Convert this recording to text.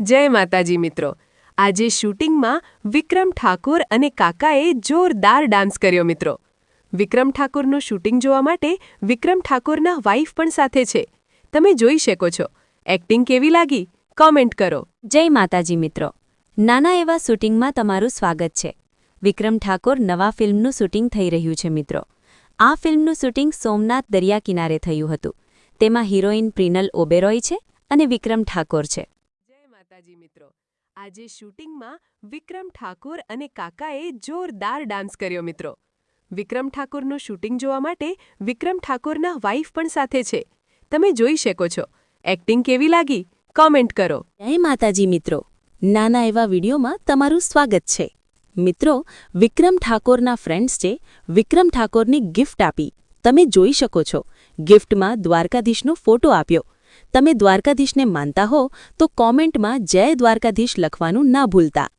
જય માતાજી મિત્રો. આજે શૂટિંગમાં વિક્રમ ઠાકોર અને કાકાએ જોરદાર ડાન્સ કર્યો મિત્રો. વિક્રમ ઠાકોરનું શૂટિંગ જોવા માટે વિક્રમ ઠાકોરના વાઇફ પણ સાથે છે. તમે જોઈ શકો છો. એક્ટિંગ કેવી લાગી? કોમેન્ટ કરો. જય માતાજી મિત્રો. નાના એવા શૂટિંગમાં તમારું સ્વાગત છે. વિક્રમ ઠાકોર નવા ફિલ્મનું શૂટિંગ થઈ રહ્યું છે મિત્રો. આ ફિલ્મનું શૂટિંગ સોમનાથ દરિયા કિનારે થયું હતું. તેમાં હિરોઈન પ્રિનલ ઓબેરોય છે અને વિક્રમ ઠાકોર છે. માતાજી મિત્રો. આજે શૂટિંગમાં વિક્રમ ઠાકોર અને કાકાએ જોરદાર ડાન્સ કર્યો મિત્રો. વિક્રમ ઠાકોરનું શૂટિંગ જોવા માટે વિક્રમ ઠાકોરના વાઇફ પણ સાથે છે. તમે જોઈ શકો છો. એક્ટિંગ કેવી લાગી? કોમેન્ટ કરો. જય માતાજી મિત્રો. નાના એવા વિડીયોમાં તમારું સ્વાગત છે. મિત્રો, વિક્રમ ઠાકોરના ફ્રેન્ડ્સે વિક્રમ ઠાકોરની ગિફ્ટ આપી. તમે જોઈ શકો છો. ગિફ્ટમાં દ્વારકાધીશનો ફોટો આપ્યો. તમે દ્વારકાધીશને માનતા હો તો કોમેન્ટમાં જય દ્વારકાધીશ લખવાનું ના ભૂલતા.